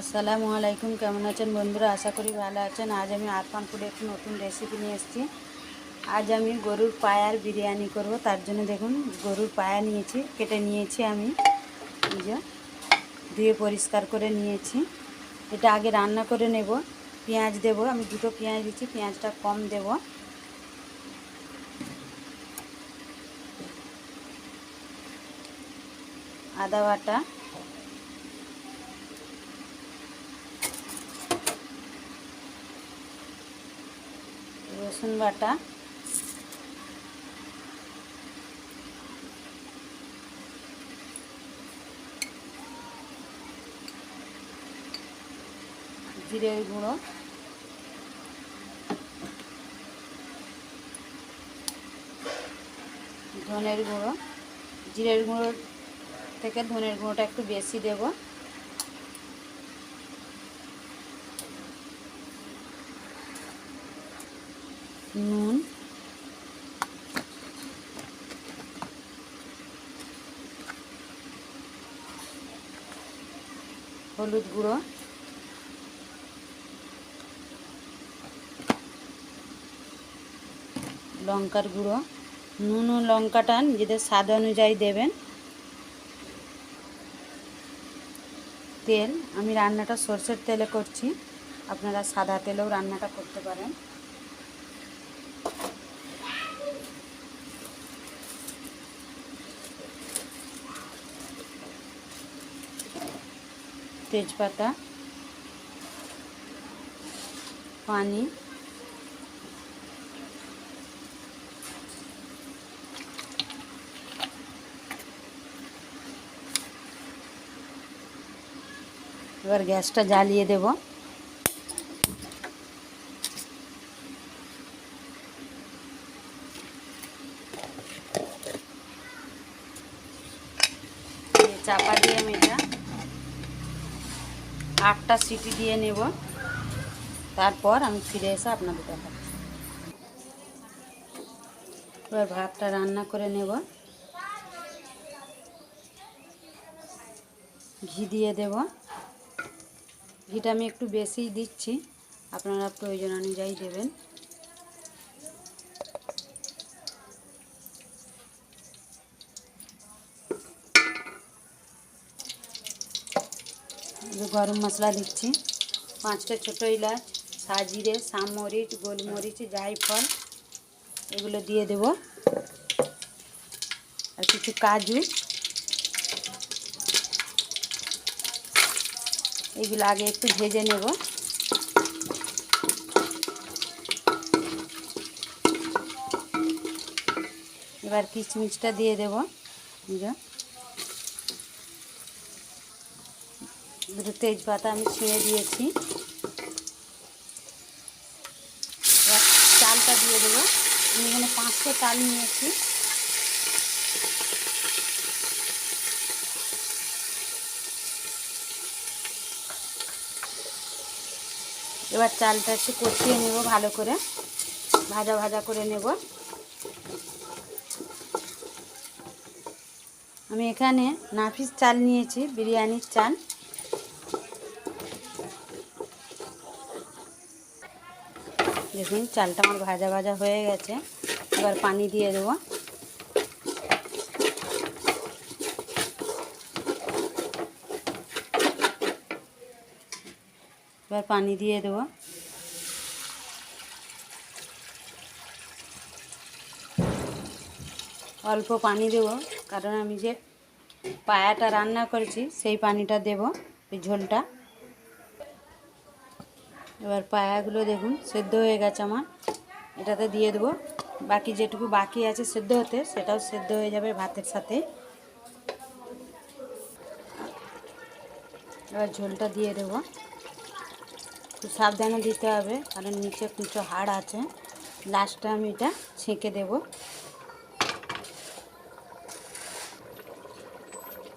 আসসালামু আলাইকুম, কেমন আছেন বন্ধুরা? আশা করি ভালো আছেন। আজ আমি আরফান ফুডে একটি নতুন রেসিপি নিয়ে এসেছি। আজ আমি গরুর পায়ার বিরিয়ানি করব। তার জন্য দেখুন, গরুর পায়া নিয়েছি, কেটে নিয়েছি আমি। যে, ধুয়ে পরিষ্কার করে নিয়েছি। এটা আগে রান্না করে নেব। পেঁয়াজ দেব, আমি দুটো পেঁয়াজ দিচ্ছি, পেঁয়াজটা কম দেব। আদা বাটা রসুন বাটা। জিরের গুঁড়ো। ধনের গুঁড়ো। জিরের গুঁড়ো থেকে ধনের গুঁড়োটা একটু বেশি দেব। নুন। হলুদ গুঁড়ো। লঙ্কার গুঁড়ো। নুন ও লঙ্কাটা নিজেদের স্বাদ অনুযায়ী দেবেন। তেল, আমি রান্নাটা সর্ষের তেলে করছি। আপনারা সাদা তেলেও রান্নাটা করতে পারেন। তেজপাতা পানি এবার গ্যাসটা জ্বালিয়ে দেব দিয়ে চাপা দিয়ে আমি এটা আটটা সিটি দিয়ে নেব। তারপর আমি ফিরে এসে আপনাদের দেখাচ্ছি এবার ভাতটা রান্না করে নেব। ঘি দিয়ে দেব। ঘিটা আমি একটু বেশিই দিচ্ছি। আপনারা প্রয়োজন অনুযায়ী দেবেন। যে গরম মশলা দিচ্ছি। পাঁচটা ছোটো এলাচ সাজিরে সামরিচ গোলমরিচ, জায়ফল, এগুলো দিয়ে দেব। আর কিছু কাজু। এগুলো আগে একটু ভেজে নেব। এবার কিশমিশটা দিয়ে দেব। দুটো তেজপাতা আমি ছিঁড়ে দিয়েছি। চালটা দিয়ে দেবো। আমি এখানে পাঁচশো চাল নিয়েছি। এবার চালটা একটু কষিয়ে নেব ভালো করে। ভাজা ভাজা করে নেব। আমি এখানে নাফিস চাল নিয়েছি, বিরিয়ানির চাল। দেখুন, চালটা আমার ভাজা ভাজা হয়ে গেছে। এবার পানি দিয়ে দেবো। এবার পানি দিয়ে দেবো। অল্প পানি দেব, কারণ আমি যে পায়াটা রান্না করেছি, সেই পানিটা দেব, ওই ঝোলটা। এবার পায়াগুলো দেখুন, সেদ্ধ হয়ে গেছে আমার। এটাতে দিয়ে দেবো। বাকি যেটুকু বাকি আছে সেদ্ধ হতে, সেটাও সেদ্ধ হয়ে যাবে ভাতের সাথে। এবার ঝোলটা দিয়ে দেবো। খুব সাবধানে দিতে হবে, কারণ নিচে কুচো হাড় আছে। লাস্টে আমি এটা ছেঁকে দেব।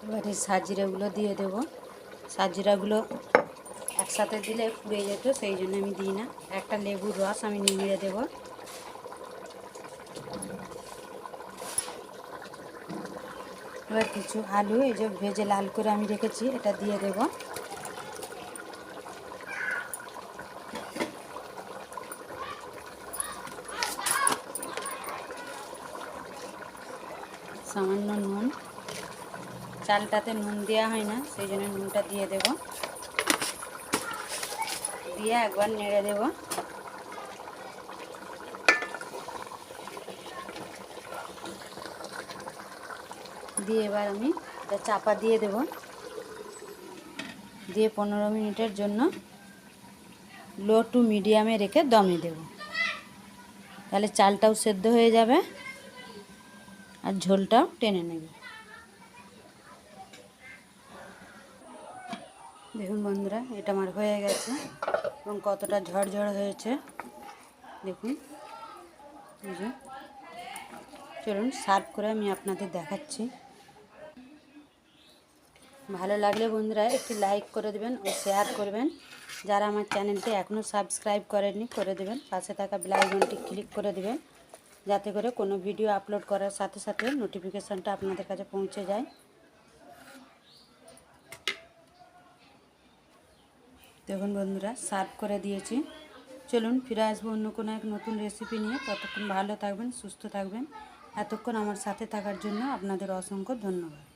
এবার এই সাজিরাগুলো দিয়ে দেব। সাজিরাগুলো একসাথে দিলে পুড়ে যেত, সেই জন্য আমি দিই না। একটা লেবুর রস আমি নিমিড়ে দেব। এবার কিছু আলু, এই যে ভেজে লাল করে আমি রেখেছি, এটা দিয়ে দেব। সামান্য নুন। চালটাতে নুন দেওয়া হয় না, সেই জন্য নুনটা দিয়ে দেবো। দিয়ে একবার নেড়ে দেব। দিয়ে এবার আমি এটা চাপা দিয়ে দেব। দিয়ে পনেরো মিনিটের জন্য লো টু মিডিয়ামে রেখে দমে দেব। তাহলে চালটাও সেদ্ধ হয়ে যাবে আর ঝোলটাও টেনে নেবে। দেখুন বন্ধুরা, এটা আমার হয়ে গেছে। এবং কতটা ঝড়ঝড় হয়েছে। দেখুন। চলুন, সার্ভ করে আমি আপনাদের দেখাচ্ছি। ভালো লাগলে বন্ধুরা একটি লাইক করে দেবেন ও শেয়ার করবেন। যারা আমার চ্যানেলটি এখনও সাবস্ক্রাইব করেননি, করে দেবেন। পাশে থাকা বেলাইকনটি ক্লিক করে দেবেন। যাতে করে কোনো ভিডিও আপলোড করার সাথে সাথে নোটিফিকেশানটা আপনাদের কাছে পৌঁছে যায়। দেখুন বন্ধুরা, সার্ভ করে দিয়েছি। চলুন ফিরে আসব অন্য কোনো এক নতুন রেসিপি নিয়ে। ততক্ষণ ভালো থাকবেন, সুস্থ থাকবেন। এতক্ষণ আমার সাথে থাকার জন্য আপনাদের অসংখ্য ধন্যবাদ।